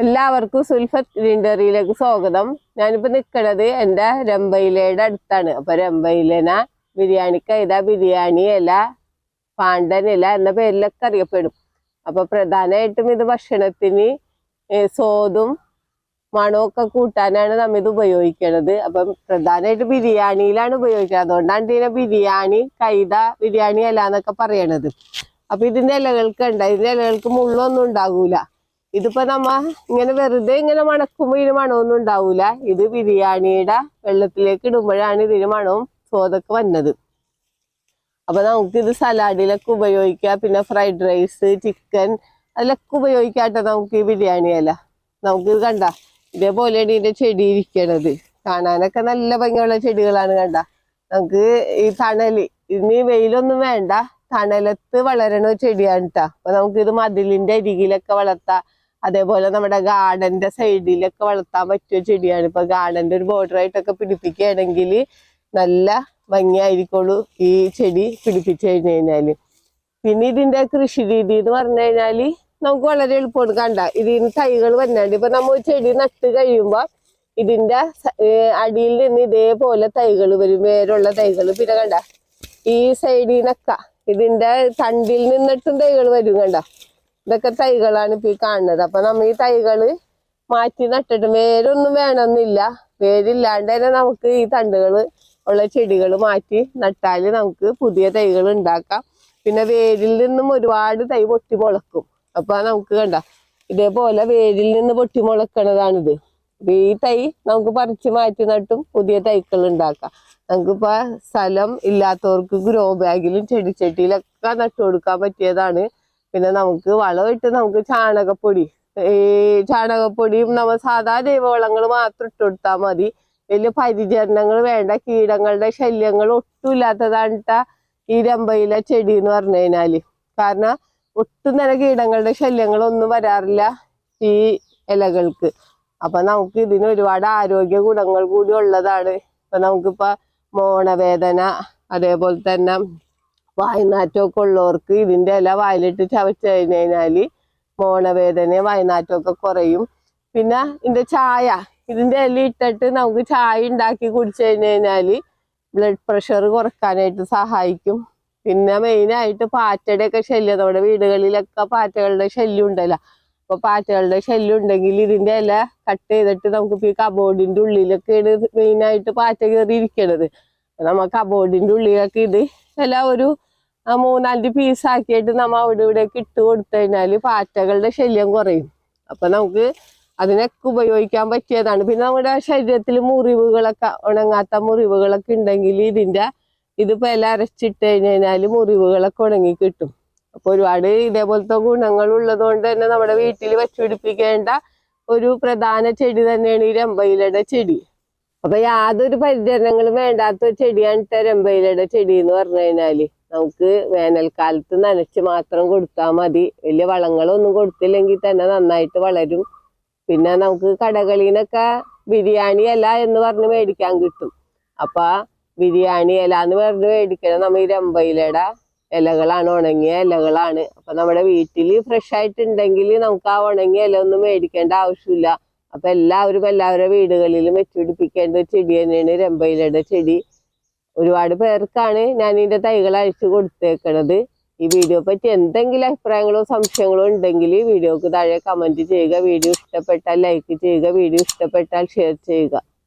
എല്ലാവർക്കും സുൽഫത്ത് ഗ്രീൻഡറിയിലേക്ക് സ്വാഗതം. ഞാനിപ്പോൾ നിൽക്കണത് എന്റെ രമ്പയിലയുടെ അടുത്താണ്. അപ്പോൾ രമ്പയിലന ബിരിയാണിക്ക് ഇതാ ബിരിയാണി ഇല പാണ്ടൻ ഇല എന്ന പേരിലൊക്കെ അറിയപ്പെടും. അപ്പോൾ പ്രധാനമായിട്ടും ഇത് ഭക്ഷണത്തിന് സ്വാദും മണമൊക്കെ കൂട്ടാനാണ് നമ്മൾ ഇത് ഉപയോഗിക്കണത്. അപ്പം പ്രധാനമായിട്ട് ബിരിയാണിയിലാണ് ഉപയോഗിക്കുന്നത് അതുകൊണ്ടാണ് ഇതിനെ ബിരിയാണി കൈത ബിരിയാണി ഇല എന്നൊക്കെ പറയണത്. അപ്പം ഇതിന്റെ ഇലകൾക്ക് ഉണ്ട് ഇതിന്റെ ഇലകൾക്ക് മുള്ളൊന്നും ഉണ്ടാകൂല ഇതിപ്പോ നമ്മ ഇങ്ങനെ വെറുതെ ഇങ്ങനെ മണക്കുമ്പോ ഇതിന് മണമൊന്നും ഉണ്ടാവൂല. ഇത് ബിരിയാണിയുടെ വെള്ളത്തിലേക്ക് ഇടുമ്പോഴാണ് ഇതിന് മണവും സ്വാദൊക്കെ വന്നത്. അപ്പൊ നമുക്ക് ഇത് സലാഡിലൊക്കെ ഉപയോഗിക്കാം. പിന്നെ ഫ്രൈഡ് റൈസ് ചിക്കൻ അതിലൊക്കെ ഉപയോഗിക്കാട്ടെ നമുക്ക് ഈ ബിരിയാണി അല്ല നമുക്ക് ഇത് കണ്ട ഇതേപോലെയാണ് ഇതിന്റെ ചെടി ഇരിക്കണത്. കാണാനൊക്കെ നല്ല ഭംഗിയുള്ള ചെടികളാണ് കണ്ട. നമുക്ക് ഈ തണൽ ഇനി വെയിലൊന്നും വേണ്ട. തണലത്ത് വളരണ ചെടിയാണ് കേട്ടോ അപ്പൊ ഇത് മതിലിന്റെ അരികിലൊക്കെ വളർത്താം. അതേപോലെ നമ്മുടെ ഗാർഡന്റെ സൈഡിലൊക്കെ വളർത്താൻ പറ്റിയ ചെടിയാണ്. ഇപ്പൊ ഗാർഡന്റെ ഒരു ബോർഡർ ആയിട്ടൊക്കെ പിടിപ്പിക്കുകയാണെങ്കിൽ നല്ല ഭംഗിയായിരിക്കുള്ളൂ ഈ ചെടി പിടിപ്പിച്ചു കഴിഞ്ഞു കഴിഞ്ഞാൽ. പിന്നെ ഇതിന്റെ കൃഷി രീതി എന്ന് പറഞ്ഞു കഴിഞ്ഞാൽ നമുക്ക് വളരെ എളുപ്പമാണ് കണ്ട. ഇതിന് തൈകൾ വന്നാണ്ട് ഇപ്പൊ നമ്മൾ ചെടി നട്ട് കഴിയുമ്പോ ഇതിന്റെ അടിയിൽ നിന്ന് ഇതേപോലെ തൈകൾ വരും വേരുള്ള തൈകൾ. പിന്നെ കണ്ട ഈ സൈഡിൽ നിന്നൊക്കെ ഇതിന്റെ തണ്ടിൽ നിന്നിട്ടും തൈകൾ വരും കണ്ട. ഇതൊക്കെ തൈകളാണ് ഇപ്പൊ ഈ കാണുന്നത്. അപ്പൊ നമ്മ ഈ തൈകൾ മാറ്റി നട്ടിട്ട് വേരൊന്നും വേണമെന്നില്ല. വേരില്ലാണ്ട് തന്നെ നമുക്ക് ഈ തണ്ടുകൾ ഉള്ള ചെടികൾ മാറ്റി നട്ടാൽ നമുക്ക് പുതിയ തൈകൾ ഉണ്ടാക്കാം. പിന്നെ വേരിൽ നിന്നും ഒരുപാട് തൈ പൊട്ടി മുളക്കും. അപ്പൊ നമുക്ക് കണ്ട ഇതേപോലെ വേരിൽ നിന്ന് പൊട്ടി മുളക്കണതാണിത്. ഈ തൈ നമുക്ക് പറിച്ച് മാറ്റി നട്ടും പുതിയ തൈകൾ ഉണ്ടാക്കാം. നമുക്കിപ്പോ സ്ഥലം ഇല്ലാത്തവർക്ക് ഗ്രോ ബാഗിലും ചെടിച്ചട്ടിയിലൊക്കെ നട്ടു കൊടുക്കാൻ പറ്റിയതാണ്. പിന്നെ നമുക്ക് വളമിട്ട് നമുക്ക് ചാണകപ്പൊടി ഈ ചാണകപ്പൊടിയും നമ്മൾ സാധാ ജൈവവളങ്ങൾ മാത്രം ഇട്ട് കൊടുത്താൽ മതി. വലിയ പരിചരണങ്ങൾ വേണ്ട കീടങ്ങളുടെ ശല്യങ്ങൾ ഒട്ടും ഇല്ലാത്തതാണ് ഈ രമ്പയില ചെടി എന്ന് പറഞ്ഞു കഴിഞ്ഞാൽ. കാരണം ഒട്ടും തന്നെ കീടങ്ങളുടെ ശല്യങ്ങളൊന്നും വരാറില്ല ഈ ഇലകൾക്ക്. അപ്പൊ നമുക്ക് ഇതിന് ഒരുപാട് ആരോഗ്യ ഗുണങ്ങൾ കൂടി ഉള്ളതാണ്. ഇപ്പൊ നമുക്കിപ്പോ മോണവേദന അതേപോലെ തന്നെ വായനാറ്റമൊക്കെ ഉള്ളവർക്ക് ഇതിന്റെ ഇല വായിലിട്ട് ചവച്ച് കഴിഞ്ഞ് കഴിഞ്ഞാൽ മോണവേദനയും വായനാറ്റമൊക്കെ കുറയും. പിന്നെ ഇതിന്റെ ചായ ഇതിന്റെ ഇല ഇട്ടിട്ട് നമുക്ക് ചായ ഉണ്ടാക്കി കുടിച്ചു കഴിഞ്ഞ് കഴിഞ്ഞാൽ ബ്ലഡ് പ്രഷർ കുറക്കാനായിട്ട് സഹായിക്കും. പിന്നെ മെയിനായിട്ട് പാറ്റയുടെ ഒക്കെ ശല്യം നമ്മുടെ വീടുകളിലൊക്കെ പാറ്റകളുടെ ശല്യം ഉണ്ടല്ലോ. അപ്പോൾ പാറ്റകളുടെ ശല്യം ഉണ്ടെങ്കിൽ ഇതിന്റെ ഇല കട്ട് ചെയ്തിട്ട് നമുക്ക് ഈ കബോർഡിന്റെ ഉള്ളിലൊക്കെയാണ് മെയിനായിട്ട് പാറ്റ കയറി ഇരിക്കണത് നമ്മ കബോർഡിന്റെ ഉള്ളിലൊക്കെ ഇത് എല്ലാം ഒരു മൂന്നാൽ പീസ് ആക്കിയിട്ട് നമ്മ അവിടെ ഇവിടെയൊക്കെ ഇട്ട് കൊടുത്തു കഴിഞ്ഞാൽ പാറ്റകളുടെ ശല്യം കുറയും. അപ്പൊ നമുക്ക് അതിനൊക്കെ ഉപയോഗിക്കാൻ പറ്റിയതാണ്. പിന്നെ നമ്മുടെ ശരീരത്തിൽ മുറിവുകളൊക്കെ ഉണങ്ങാത്ത മുറിവുകളൊക്കെ ഉണ്ടെങ്കിൽ ഇതിന്റെ ഇതിപ്പോ എല്ലാം അരച്ചിട്ട് കഴിഞ്ഞ് കഴിഞ്ഞാൽ മുറിവുകളൊക്കെ ഉണങ്ങി കിട്ടും. അപ്പൊ ഒരുപാട് ഇതേപോലത്തെ ഗുണങ്ങൾ ഉള്ളത് കൊണ്ട് തന്നെ നമ്മുടെ വീട്ടിൽ വെച്ചുപിടിപ്പിക്കേണ്ട ഒരു പ്രധാന ചെടി തന്നെയാണ് ഈ രമ്പയിലയുടെ ചെടി. അപ്പൊ യാതൊരു പരിചരണങ്ങളും വേണ്ടാത്ത ചെടിയാണ് രമ്പയിലയുടെ ചെടി എന്ന് പറഞ്ഞു കഴിഞ്ഞാൽ. നമുക്ക് വേനൽക്കാലത്ത് നനച്ച് മാത്രം കൊടുത്താൽ മതി. വലിയ വളങ്ങളൊന്നും കൊടുത്തില്ലെങ്കിൽ തന്നെ നന്നായിട്ട് വളരും. പിന്നെ നമുക്ക് കടകളിനൊക്കെ ബിരിയാണി അല്ല എന്ന് പറഞ്ഞ് മേടിക്കാൻ കിട്ടും. അപ്പൊ ബിരിയാണി ഇല എന്ന് പറഞ്ഞ് മേടിക്കണം നമ്മ ഈ രമ്പയിലയുടെ ഇലകളാണ് ഉണങ്ങിയ ഇലകളാണ്. അപ്പൊ നമ്മുടെ വീട്ടിൽ ഫ്രഷ് ആയിട്ടുണ്ടെങ്കിൽ നമുക്ക് ആ ഉണങ്ങിയ ഇല ഒന്നും മേടിക്കേണ്ട ആവശ്യമില്ല. അപ്പൊ എല്ലാവരും എല്ലാവരുടെ വീടുകളിലും വെച്ചുപിടിപ്പിക്കേണ്ട ചെടി തന്നെയാണ് രമ്പയിലയുടെ ചെടി. ഒരുപാട് പേർക്കാണ് ഞാൻ ഇതിന്റെ തൈകൾ അഴിച്ചു കൊടുത്തേക്കണത്. ഈ വീഡിയോ പറ്റി എന്തെങ്കിലും അഭിപ്രായങ്ങളോ സംശയങ്ങളോ ഉണ്ടെങ്കിൽ വീഡിയോക്ക് താഴെ കമന്റ് ചെയ്യുക. വീഡിയോ ഇഷ്ടപ്പെട്ടാൽ ലൈക്ക് ചെയ്യുക. വീഡിയോ ഇഷ്ടപ്പെട്ടാൽ ഷെയർ ചെയ്യുക.